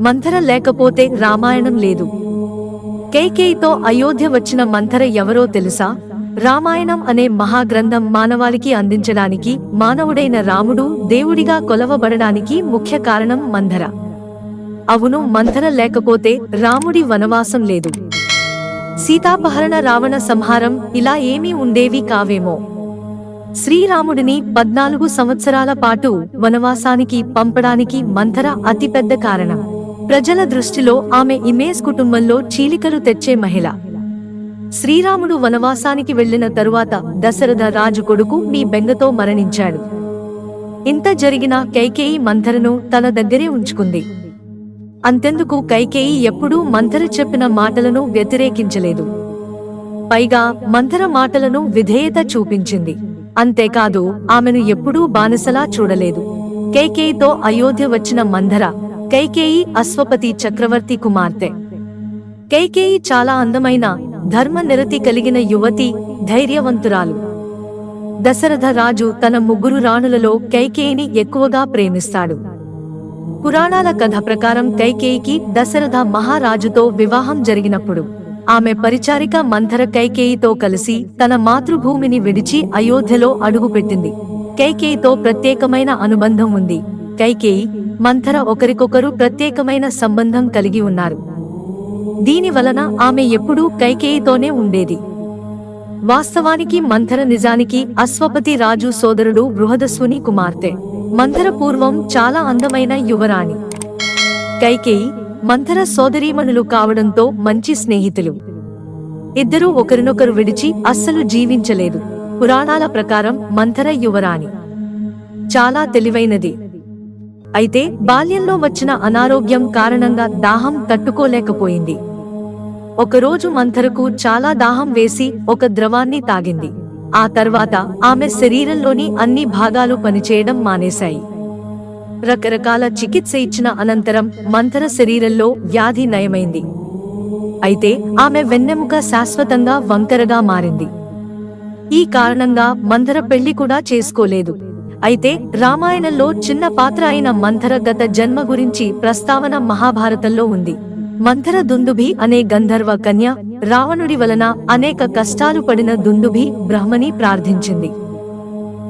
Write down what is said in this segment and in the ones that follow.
మంథర లేకపోతే రామాయణం లేదు. కైకేయితో అయోధ్య వచ్చిన మంథర ఎవరో తెలుసా? రామాయణం అనే మహాగ్రంథం మానవాళికి అందించడానికి మానవుడైన రాముడు దేవుడిగా కొలవబడడానికి ముఖ్య కారణం మంథర. అవును మంథర లేకపోతే రాముడి వనవాసం లేదు. సీతాపహరణ రావణ సంహారం ఇలా ఏమీ ఉండేవి కావేమో. శ్రీరాముడిని పద్నాలుగు సంవత్సరాల పాటు వనవాసానికి పంపడానికి మంథర అతిపెద్ద కారణం. ప్రజల దృష్టిలో ఆమె ఇమేజ్ కుటుంబంలో చీలికలు తెచ్చే మహిళ. శ్రీరాముడు వనవాసానికి వెళ్ళిన తరువాత దశరథ రాజు కొడుకు మీ బెంగతో మరణించాడు. ఇంత జరిగినా కైకేయి మంథరను తన దగ్గరే ఉంచుకుంది. అంతెందుకు కైకేయి ఎప్పుడూ మంథర చెప్పిన మాటలను వ్యతిరేకించలేదు. పైగా మంథర మాటలను విధేయత చూపించింది. అంతేకాదు ఆమెను ఎప్పుడూ బానిసలా చూడలేదు. కైకేయితో అయోధ్య వచ్చిన మంథర కైకేయి అశ్వపతి చక్రవర్తి కుమార్తె. కైకేయి చాలా అందమైన ధర్మ నిరతి కలిగిన యువతి ధైర్యవంతురాలు. దశరథ రాజు తన ముగ్గురు రాణులలో కైకేయిని ఎక్కువగా ప్రేమిస్తాడు. పురాణాల కథ ప్రకారం కైకేయికి దశరథ మహారాజుతో వివాహం జరిగినప్పుడు ఆమె పరిచారిక మంథర కైకేయితో కలిసి తన మాతృభూమిని విడిచి అయోధ్యలో అడుగుపెట్టింది. కైకేయితో ప్రత్యేకమైన అనుబంధం ఉంది. కైకేయి మంథర ఒకరికొకరు ప్రత్యేకమైన సంబంధం కలిగి ఉన్నారు. దీని వలన ఆమె ఎప్పుడూ కైకేయితోనే ఉండేది. వాస్తవానికి మంథర నిజానికి అశ్వపతి రాజు సోదరుడు బృహదస్వుని కుమార్తె. మంథర పూర్వం చాలా అందమైన యువరాణి. కైకేయి మంథర సోదరీమణులు కావడంతో మంచి స్నేహితులు. ఇద్దరూ ఒకరినొకరు విడిచి అస్సలు జీవించలేదు. పురాణాల ప్రకారం మంథర యువరాణి. చాలా తెలివైనది. అయితే బాల్యంలో వచ్చిన అనారోగ్యం కారణంగా దాహం తట్టుకోలేకపోయింది. ఒకరోజు మంథరకు చాలా దాహం వేసి ఒక ద్రవాన్ని తాగింది. ఆ తర్వాత ఆమె శరీరంలోని అన్ని భాగాలు పనిచేయడం మానేశాయి. రకరకాల చికిత్స ఇచ్చిన అనంతరం మంథర శరీరంలో వ్యాధి నయమైంది. అయితే ఆమె వెన్నెముక శాశ్వతంగా వంకరగా మారింది. ఈ కారణంగా మంథర పెళ్ళి కూడా చేసుకోలేదు. అయితే రామాయణంలో చిన్న పాత్ర అయిన మంథర గత జన్మ గురించి ప్రస్తావన మహాభారతంలో ఉంది. మంథర దుందుభి అనే గంధర్వ కన్య రావణుడి వలన అనేక కష్టాలు పడిన దుందుభి బ్రహ్మని ప్రార్థించింది.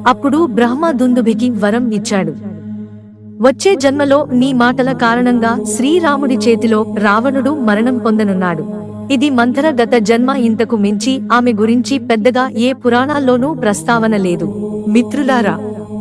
అప్పుడు బ్రహ్మ దుందుభికి వరం ఇచ్చాడు. వచ్చే జన్మలో నీ మాటల కారణంగా శ్రీరాముడి చేతిలో రావణుడు మరణం పొందనున్నాడు. ఇది మంథర గత జన్మ ఇంతకు మించి ఆమె గురించి పెద్దగా ఏ పురాణాల్లోనూ ప్రస్తావన లేదు. మిత్రులారా